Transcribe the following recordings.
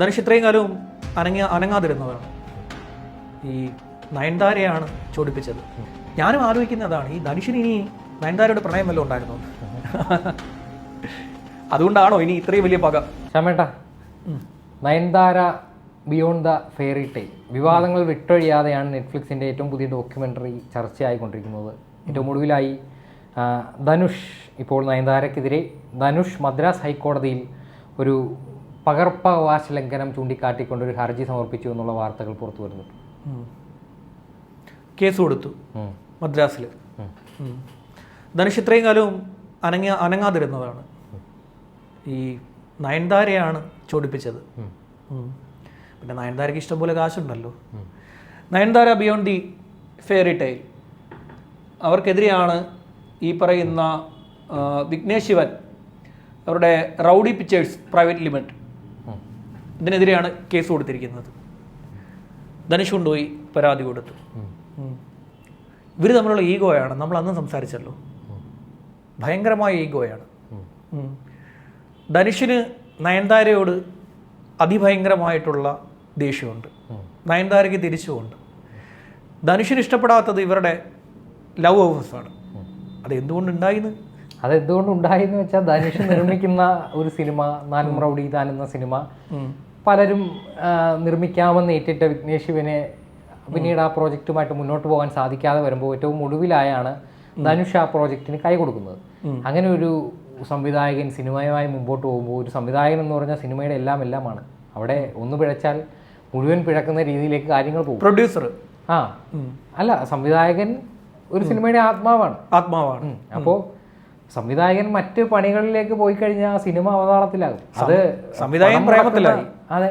ധനുഷ് ഇത്രയും കാലവും അനങ്ങ അനങ്ങാതിരുന്നതാണ് ഈ നയൻതാരയാണ് ചോടിപ്പിച്ചത് ഞാനും ആലോചിക്കുന്നതാണ് ഈ ധനുഷിന് ഇനി നയൻതാരയുടെ പ്രണയം വല്ലതും ഉണ്ടായിരുന്നു? അതുകൊണ്ടാണോ ഇനി ഇത്രയും വലിയ പക? ശ്യാമേട്ടാ Nayanthara beyond the fairy tale വിവാദങ്ങൾ വിട്ടൊഴിയാതെയാണ് നെറ്റ്ഫ്ലിക്സിന്റെ ഏറ്റവും പുതിയ ഡോക്യുമെന്ററി ചർച്ചയായിക്കൊണ്ടിരിക്കുന്നത്. ഏറ്റവും ഒടുവിലായി ധനുഷ് ഇപ്പോൾ നയൻതാരക്കെതിരെ ധനുഷ് മദ്രാസ് ഹൈക്കോടതിയിൽ ഒരു പകർപ്പവകാശ ലംഘനം ചൂണ്ടിക്കാട്ടിക്കൊണ്ട് ഒരു ഹർജി സമർപ്പിച്ചു എന്നുള്ള വാർത്തകൾ പുറത്തു വരുന്നുണ്ട്. കേസ് കൊടുത്തു. മദ്രാസിൽ. ധനുഷ് ഇത്രയും കാലവും അനങ്ങ അനങ്ങാതിരുന്നതാണ് ഈ നയൻതാരയാണ് ചോടിപ്പിച്ചത്. പിന്നെ നയൻതാരയ്ക്ക് ഇഷ്ടംപോലെ കാശുണ്ടല്ലോ. Nayanthara beyond the fairy tale അവർക്കെതിരെയാണ് ഈ പറയുന്ന വിഘ്നേശ് ശിവൻ അവരുടെ റൗഡി പിക്ചേഴ്സ് പ്രൈവറ്റ് ലിമിറ്റ്. ഇതിനെതിരെയാണ് കേസ് കൊടുത്തിരിക്കുന്നത്. ധനുഷ് കൊണ്ടുപോയി പരാതി കൊടുത്തു. ഇവർ തമ്മിലുള്ള ഈഗോയാണ്. നമ്മൾ അന്ന് സംസാരിച്ചല്ലോ. ഭയങ്കരമായ ഈഗോയാണ്. ധനുഷിന് നയൻതാരയോട് അതിഭയങ്കരമായിട്ടുള്ള ദേഷ്യമുണ്ട്. നയൻതാരയ്ക്ക് തിരിച്ചുമുണ്ട്. ധനുഷിന് ഇഷ്ടപ്പെടാത്തത് ഇവരുടെ ലവ് ഓഫേഴ്സാണ് അത് എന്തുകൊണ്ടുണ്ടായിന്ന് അത് എന്തുകൊണ്ട് ഉണ്ടായിന്ന് വെച്ചാൽ ധനുഷ് നിർമ്മിക്കുന്ന ഒരു സിനിമ നാനും റൗഡി താൻ എന്ന സിനിമ പലരും നിർമ്മിക്കാമെന്ന് ഏറ്റിട്ട വിഘ്നേഷ് ശിവനെ പിന്നീട് ആ പ്രോജക്റ്റുമായിട്ട് മുന്നോട്ട് പോകാൻ സാധിക്കാതെ വരുമ്പോൾ ഏറ്റവും ഒടുവിലായാണ് ധനുഷ് ആ പ്രോജക്റ്റിന് കൈ കൊടുക്കുന്നത്. അങ്ങനെ ഒരു സംവിധായകൻ സിനിമയുമായി മുമ്പോട്ട് പോകുമ്പോൾ ഒരു സംവിധായകൻ എന്ന് പറഞ്ഞാൽ സിനിമയുടെ എല്ലാം എല്ലാമാണ്. അവിടെ ഒന്ന് പിഴച്ചാൽ മുഴുവൻ പിഴക്കുന്ന രീതിയിലേക്ക് കാര്യങ്ങൾ പോകും. പ്രൊഡ്യൂസർ. ആ. അല്ല സംവിധായകൻ ഒരു സിനിമയുടെ ആത്മാവാണ്. ആത്മാവാണ്. അപ്പോൾ സംവിധായകൻ മറ്റ് പണികളിലേക്ക് പോയി കഴിഞ്ഞാൽ ആ സിനിമ അവതാളത്തിലാകും. അത് സംവിധായകൻ പ്രേമത്തിലായി. അതെ.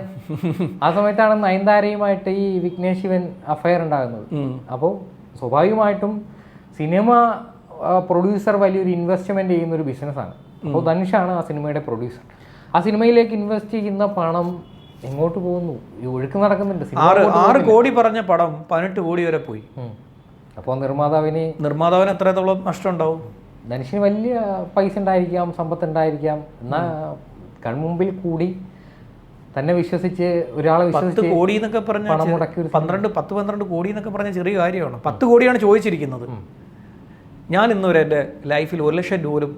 ആ സമയത്താണ് നയൻതാരയുമായിട്ട് ഈ വിഘ്നേഷ് ശിവൻ അഫയർ ഉണ്ടാകുന്നത് അപ്പോൾ സ്വാഭാവികമായിട്ടും സിനിമ പ്രൊഡ്യൂസർ വലിയൊരു ഇൻവെസ്റ്റ്മെന്റ് ചെയ്യുന്ന ഒരു ബിസിനസ്സാണ് അപ്പോൾ ധനുഷാണ് ആ സിനിമയുടെ പ്രൊഡ്യൂസർ ആ സിനിമയിലേക്ക് ഇൻവെസ്റ്റ് ചെയ്യുന്ന പണം എങ്ങോട്ട് പോകുന്നു? ഒഴുക്ക് നടക്കുന്നുണ്ട്. ആറ് കോടി പറഞ്ഞ പടം പതിനെട്ട് കോടി വരെ പോയി. അപ്പോൾ നിർമ്മാതാവിന് നിർമ്മാതാവിന് എത്രത്തോളം നഷ്ടം ഉണ്ടാവും? ധനുഷിന് വലിയ പൈസ ഉണ്ടായിരിക്കാം സമ്പത്ത് ഉണ്ടായിരിക്കാം. എന്നാൽ കൺമുമ്പിൽ കൂടി തന്നെ വിശ്വസിച്ച് ഒരാളെ വിശ്വസിച്ച് കോടി എന്നൊക്കെ പറഞ്ഞ പന്ത്രണ്ട് പത്ത് പന്ത്രണ്ട് കോടി എന്നൊക്കെ പറഞ്ഞ ചെറിയ കാര്യമാണ്. പത്ത് കോടിയാണ് ചോദിച്ചിരിക്കുന്നത്. ഞാൻ ഇന്നുവരെ എന്റെ ലൈഫിൽ ഒരു ലക്ഷം രൂപ പോലും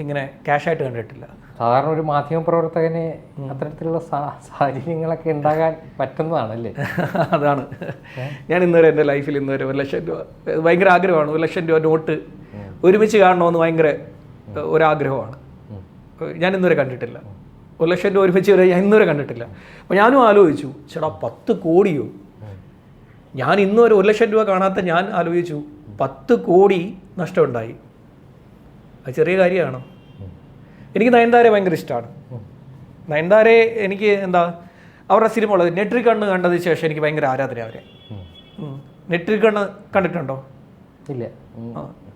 ഇങ്ങനെ ക്യാഷായിട്ട് കണ്ടിട്ടില്ല. സാധാരണ ഒരു മാധ്യമ പ്രവർത്തകന് അത്തരത്തിലുള്ള സാഹചര്യങ്ങളൊക്കെ ഉണ്ടാകാൻ പറ്റുന്നതാണല്ലേ? അതാണ്. ഞാൻ ഇന്നുവരെ എന്റെ ലൈഫിൽ ഇന്നുവരെ ഒരു ലക്ഷം രൂപ ഭയങ്കര ആഗ്രഹമാണ്. ഒരു ലക്ഷം രൂപ നോട്ട് ഒരുമിച്ച് കാണണമെന്ന് ഭയങ്കര ഒരാഗ്രഹമാണ്. ഞാൻ ഇന്നുവരെ കണ്ടിട്ടില്ല. ഒരു ലക്ഷം രൂപ ഒരുമിച്ച് വരെ ഞാൻ ഇന്നുവരെ കണ്ടിട്ടില്ല. അപ്പോൾ ഞാനും ആലോചിച്ചു ചേട്ടാ പത്ത് കോടിയോ? ഞാൻ ഇന്നുവരെ ഒരു ലക്ഷം രൂപ കാണാത്ത ഞാൻ ആലോചിച്ചു പത്ത് കോടി നഷ്ടമുണ്ടായി. അത് ചെറിയ കാര്യമാണ്. എനിക്ക് നയൻതാരെ ഭയങ്കര ഇഷ്ടമാണ് നയൻതാരെ എനിക്ക് എന്താ അവരുടെ സിനിമ ഉള്ളത് നെട്രി കണ്ണ് കണ്ടതിന് ശേഷം എനിക്ക് ഭയങ്കര ആരാധന അവരെ. നെട്രി കണ്ണ് കണ്ടിട്ടുണ്ടോ? ഇല്ല.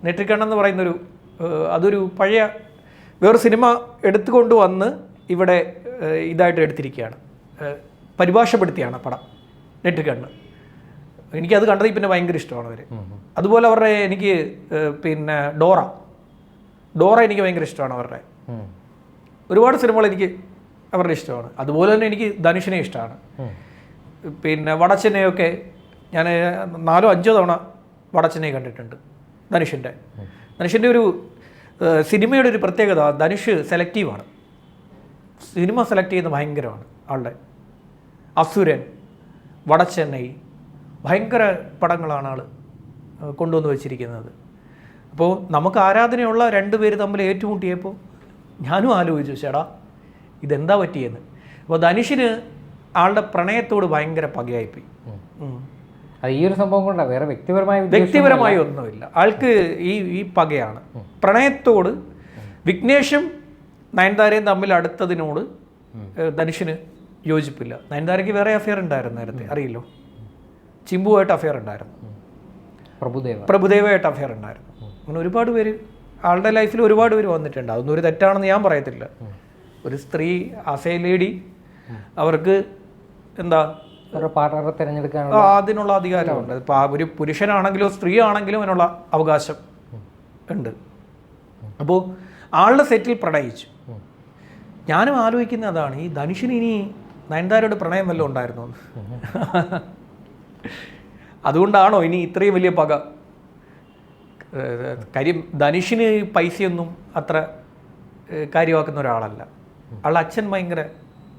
നെട്രി കണ്ണെന്ന് പറയുന്നൊരു അതൊരു പഴയ വേറെ സിനിമ എടുത്തുകൊണ്ട് വന്ന് ഇവിടെ ഇതായിട്ട് എടുത്തിരിക്കുകയാണ്. പരിഭാഷപ്പെടുത്തിയാണ് പടം നെറ്റ് കണ്ണ്. എനിക്കത് കണ്ടതിൽ പിന്നെ ഭയങ്കര ഇഷ്ടമാണ് അവർ അതുപോലെ അവരുടെ എനിക്ക് പിന്നെ ഡോറ. ഡോറ എനിക്ക് ഭയങ്കര ഇഷ്ടമാണ് അവരുടെ. ഒരുപാട് സിനിമകൾ എനിക്ക് അവരുടെ ഇഷ്ടമാണ്. അതുപോലെ തന്നെ എനിക്ക് ധനുഷിനെ ഇഷ്ടമാണ്. പിന്നെ വടച്ചനെയൊക്കെ ഞാൻ നാലോ അഞ്ചോ തവണ വടച്ചനെ കണ്ടിട്ടുണ്ട് ധനുഷിന്റെ. ധനുഷിന്റെ ഒരു സിനിമയുടെ ഒരു പ്രത്യേകത ധനുഷ് സെലക്റ്റീവാണ് സിനിമ സെലക്ട് ചെയ്യുന്നത് ഭയങ്കരമാണ് ആളുടെ. അസുരൻ വടച്ചെന്നൈ ഭയങ്കര പടങ്ങളാണ് ആൾ കൊണ്ടുവന്ന് വെച്ചിരിക്കുന്നത്. അപ്പോൾ നമുക്ക് ആരാധനയുള്ള രണ്ട് പേര് തമ്മിൽ ഏറ്റുമുട്ടിയപ്പോൾ ഞാനും ആലോചിച്ചു ചേടാ ഇതെന്താ പറ്റിയെന്ന്. അപ്പോൾ ധനുഷിന് ആളുടെ പ്രണയത്തോട് ഭയങ്കര പകയായിപ്പോയി. അത് ഈ ഒരു സംഭവം കൊണ്ടാണ് വേറെ വ്യക്തിപരമായ വ്യക്തിപരമായി ഒന്നുമില്ല. ആൾക്ക് ഈ ഈ പകയാണ്. പ്രണയത്തോട് വിഘ്നേഷും നയൻതാരയും തമ്മിൽ അടുത്തതിനോട് ധനുഷിന് യോജിപ്പില്ല. നയൻതാരയ്ക്ക് വേറെ അഫെയർ ഉണ്ടായിരുന്നു നേരത്തെ അറിയില്ലോ? ചിമ്പുവായിട്ട് അഫെയർ ഉണ്ടായിരുന്നു. പ്രഭുദേവ. പ്രഭുദേവയായിട്ട് അഫെയർ ഉണ്ടായിരുന്നു. അങ്ങനെ ഒരുപാട് പേര് ആളുടെ ലൈഫിൽ ഒരുപാട് പേര് വന്നിട്ടുണ്ട്. അതൊന്നും ഒരു തെറ്റാണെന്ന് ഞാൻ പറയത്തില്ല. ഒരു സ്ത്രീ അസൈ ലേഡി അവർക്ക് എന്താ പാർട്ട്ണറെ തിരഞ്ഞെടുക്കാൻ അതിനുള്ള അധികാരമുണ്ട്. ഒരു പുരുഷനാണെങ്കിലും സ്ത്രീ ആണെങ്കിലും അതിനുള്ള അവകാശം ഉണ്ട്. അപ്പോൾ ആളുടെ സെറ്റിൽ പ്രണയിച്ചു. ഞാനും ആലോചിക്കുന്ന അതാണ് ഈ ധനുഷിന് ഇനി നയൻതാരയുടെ പ്രണയം വല്ലതും ഉണ്ടായിരുന്നു അതുകൊണ്ടാണോ ഇനി ഇത്രയും വലിയ പക? കാര്യം ധനുഷിന് പൈസയൊന്നും അത്ര കാര്യമാക്കുന്ന ഒരാളല്ല. ആളുടെ അച്ഛൻ ഭയങ്കര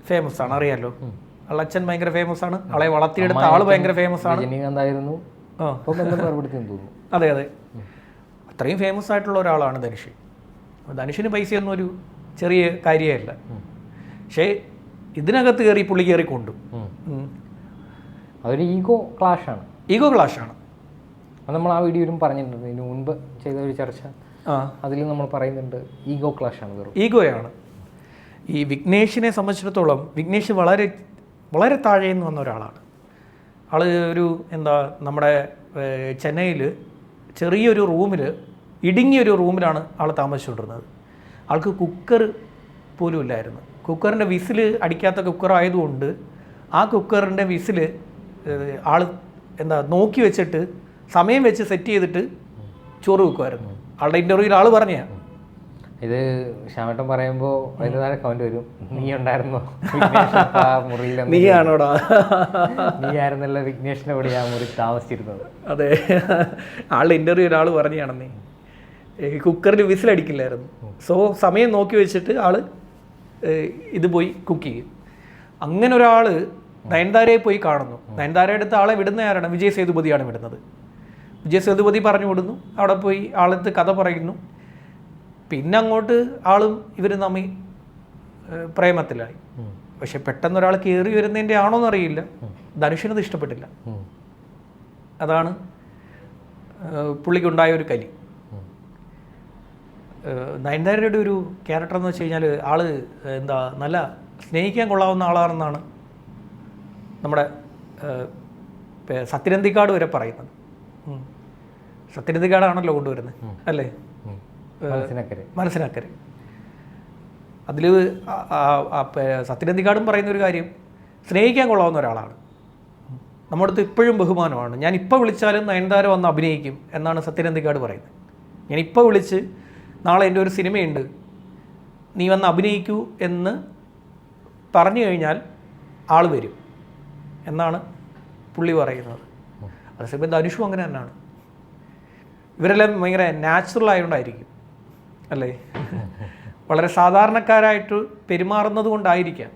ഫേമസ് ആണ് അറിയാലോ ആളുടെ അച്ഛൻ ഭയങ്കര ഫേമസ് ആണ് ആളെ വളർത്തിയെടുത്ത ആൾ ഭയങ്കര ഫേമസ് ആണ് അതെ അതെ. അത്രയും ഫേമസ് ആയിട്ടുള്ള ഒരാളാണ് ധനുഷ്. ധനുഷിന് പൈസയൊന്നും ഒരു ചെറിയ കാര്യമല്ല. പക്ഷേ ഇതിനകത്ത് കയറി പുള്ളി കയറി കൊണ്ടു. അതൊരു ഈഗോ ക്ലാഷാണ്. ഈഗോ ക്ലാഷാണ്. അത് നമ്മൾ ആ വീഡിയോയിലും പറഞ്ഞിട്ടുണ്ട്. ഇതിന് മുൻപ് ചെയ്ത ഒരു ചർച്ച. ആ. അതിൽ നമ്മൾ പറയുന്നുണ്ട് ഈഗോ ക്ലാഷ് ആണ് വെറും. ഈഗോയാണ്. ഈ വിഘ്നേഷിനെ സംബന്ധിച്ചിടത്തോളം വിഘ്നേഷ് വളരെ വളരെ താഴേന്ന് വന്ന ഒരാളാണ്. ആൾ ഒരു എന്താ നമ്മുടെ ചെന്നൈയിൽ ചെറിയൊരു റൂമിൽ ഇടുങ്ങിയൊരു റൂമിലാണ് ആൾ താമസിച്ചുകൊണ്ടിരുന്നത്. ആൾക്ക് കുക്കർ പോലും ഇല്ലായിരുന്നു. കുക്കറിന്റെ വിസിൽ അടിക്കാത്ത കുക്കർ ആയതുകൊണ്ട് ആ കുക്കറിന്റെ വിസിൽ ആൾ എന്താ നോക്കി വെച്ചിട്ട് സമയം വെച്ച് സെറ്റ് ചെയ്തിട്ട് ചോറ് വെക്കുമായിരുന്നു ആളുടെ ഇന്റർവ്യൂവിൽ ആൾ പറഞ്ഞാ. ഇത് ശ്യാമേട്ടൻ പറയുമ്പോൾ അതിന് താഴെ കമന്റ് വരും. നീ ഉണ്ടായിരുന്നോ? മുറിയിൽ നീ നീയാണോടാ? നീ ആയിരുന്നല്ലോ വിഘ്നേഷിന്റെ കൂടെ ആ മുറി താമസിച്ചിരുന്നത്. അതെ. ആളുടെ ഇന്റർവ്യൂ ഒരാൾ പറഞ്ഞാണെന്നേ. കുക്കറിൽ വിസിലടിക്കില്ലായിരുന്നു. സോ സമയം നോക്കി വെച്ചിട്ട് ആൾ ഇത് പോയി കുക്ക് ചെയ്യും. അങ്ങനെ ഒരാൾ നയൻതാരയെ പോയി കാണുന്നു. നയൻതാരയുടെ അടുത്ത് ആളെ വിടുന്ന ആരാണ്? വിജയ് സേതുപതിയാണ് വിടുന്നത്. വിജയ് സേതുപതി പറഞ്ഞു വിടുന്നു. അവിടെ പോയി ആളെടുത്ത് കഥ പറയുന്നു. പിന്നെ അങ്ങോട്ട് ആളും ഇവർ നമ്മി പ്രേമത്തിലായി. പക്ഷെ പെട്ടെന്ന് ഒരാൾ കയറി വരുന്നതിന്റെ ആണോ എന്നറിയില്ല ധനുഷിനത് ഇഷ്ടപ്പെട്ടില്ല. അതാണ് പുള്ളിക്കുണ്ടായ ഒരു കലി. നയൻതാരയുടെ ഒരു ക്യാരക്ടർ എന്ന് വെച്ച് കഴിഞ്ഞാൽ ആൾ എന്താ നല്ല സ്നേഹിക്കാൻ കൊള്ളാവുന്ന ആളാണെന്നാണ് നമ്മുടെ സത്യരന്തിക്കാട് വരെ പറയുന്നത്. സത്യനന്ദിക്കാടാണല്ലോ കൊണ്ടുവരുന്നത് അല്ലേ. മനസ്സിനക്കരെ. അതിൽ സത്യനന്ദിക്കാടും പറയുന്ന ഒരു കാര്യം സ്നേഹിക്കാൻ കൊള്ളാവുന്ന ഒരാളാണ്. നമ്മുടെ അടുത്ത് ഇപ്പോഴും ബഹുമാനമാണ്. ഞാൻ ഇപ്പോൾ വിളിച്ചാലും നയൻതാര വന്ന് അഭിനയിക്കും എന്നാണ് സത്യനന്ദിക്കാട് പറയുന്നത്. ഞാൻ ഇപ്പോൾ വിളിച്ച് നാളെ എന്റെ ഒരു സിനിമയുണ്ട് നീ വന്ന് അഭിനയിക്കൂ എന്ന് പറഞ്ഞു കഴിഞ്ഞാൽ ആൾ വരും എന്നാണ് പുള്ളി പറയുന്നത്. അതേസമയം ധനുഷും അങ്ങനെ തന്നെയാണ്. ഇവരെല്ലാം ഭയങ്കര നാച്ചുറൽ ആയതുകൊണ്ടായിരിക്കും. അല്ലേ? വളരെ സാധാരണക്കാരായിട്ട് പെരുമാറുന്നത് കൊണ്ടായിരിക്കാം.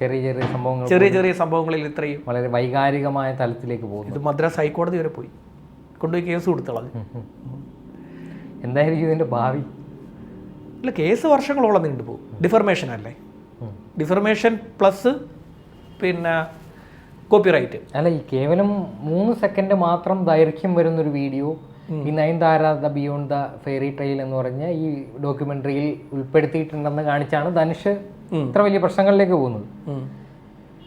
ചെറിയ ചെറിയ സംഭവങ്ങൾ ചെറിയ ചെറിയ സംഭവങ്ങളിൽ ഇത്രയും വളരെ വൈകാരികമായ തലത്തിലേക്ക് പോകും ഇത് മദ്രാസ് ഹൈക്കോടതി വരെ പോയി. കൊണ്ടുപോയി കേസ് കൊടുത്തളഞ്ഞു എന്തായിരിക്കും ഇതിന്റെ ഭാവി? ഇല്ല കേസ് വർഷങ്ങളോളം നീണ്ടു പോകും. ഡിഫർമേഷൻ അല്ലേ. ഡിഫർമേഷൻ പ്ലസ് പിന്നെ കോപ്പിറൈറ്റ് അല്ല ഈ കേവലം മൂന്ന് സെക്കൻഡ് മാത്രം ദൈർഘ്യം വരുന്നൊരു വീഡിയോ ഈ Nayanthara the beyond the fairy tale എന്ന് പറഞ്ഞ ഈ ഡോക്യുമെന്ററിയിൽ ഉൾപ്പെടുത്തിയിട്ടുണ്ടെന്ന് കാണിച്ചാണ് ധനുഷ് ഇത്ര വലിയ പ്രശ്നങ്ങളിലേക്ക് പോകുന്നത്.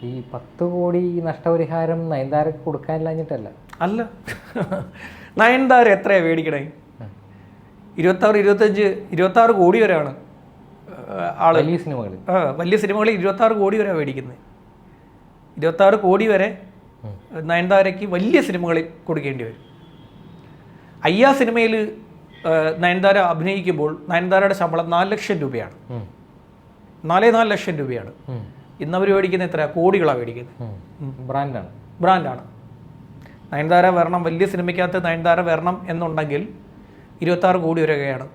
ഈ പത്ത് കോടി നഷ്ടപരിഹാരം നയൻതാരക്ക് കൊടുക്കാനില്ലാഞ്ഞിട്ടല്ല അല്ല. നയൻതാര എത്രയാ മേടിക്കണേ? ഇരുപത്താറ് ഇരുപത്തഞ്ച് ഇരുപത്താറ് കോടി വരെയാണ് ആൾ. വലിയ സിനിമകൾ ആ വലിയ സിനിമകളിൽ ഇരുപത്താറ് കോടി വരെ മേടിക്കുന്നത്. ഇരുപത്താറ് കോടി വരെ നയൻതാരയ്ക്ക് വലിയ സിനിമകളിൽ കൊടുക്കേണ്ടി വരും. അയ്യാ സിനിമയിൽ നയൻതാര അഭിനയിക്കുമ്പോൾ നയൻതാരയുടെ ശമ്പളം നാല് ലക്ഷം രൂപയാണ്. നാലേ നാല് ലക്ഷം രൂപയാണ്. ഇന്നവർ ഇന്ന് അവർ മേടിക്കുന്ന എത്ര കോടികളാണ് മേടിക്കുന്നത്. ബ്രാൻഡാണ്. ബ്രാൻഡാണ്. നയൻതാര വരണം വലിയ സിനിമയ്ക്കകത്ത് നയൻതാര വരണം എന്നുണ്ടെങ്കിൽ ഇരുപത്താറ് കോടി വരെയാണ്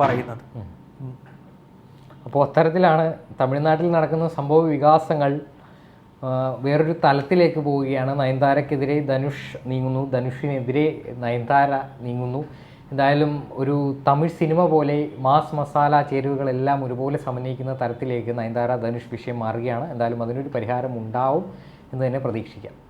പറയുന്നത്. അപ്പോൾ അത്തരത്തിലാണ് തമിഴ്നാട്ടിൽ നടക്കുന്ന സംഭവ വികാസങ്ങൾ വേറൊരു തലത്തിലേക്ക് പോവുകയാണ്. നയൻതാരക്കെതിരെ ധനുഷ് നീങ്ങുന്നു. ധനുഷിനെതിരെ നയൻതാര നീങ്ങുന്നു. എന്തായാലും ഒരു തമിഴ് സിനിമ പോലെ മാസ് മസാല ചേരുവകളെല്ലാം ഒരുപോലെ സമന്വയിക്കുന്ന തരത്തിലേക്ക് നയൻതാര ധനുഷ് വിഷയം മാറുകയാണ്. എന്തായാലും അതിനൊരു പരിഹാരം ഉണ്ടാവും എന്ന് തന്നെ പ്രതീക്ഷിക്കാം.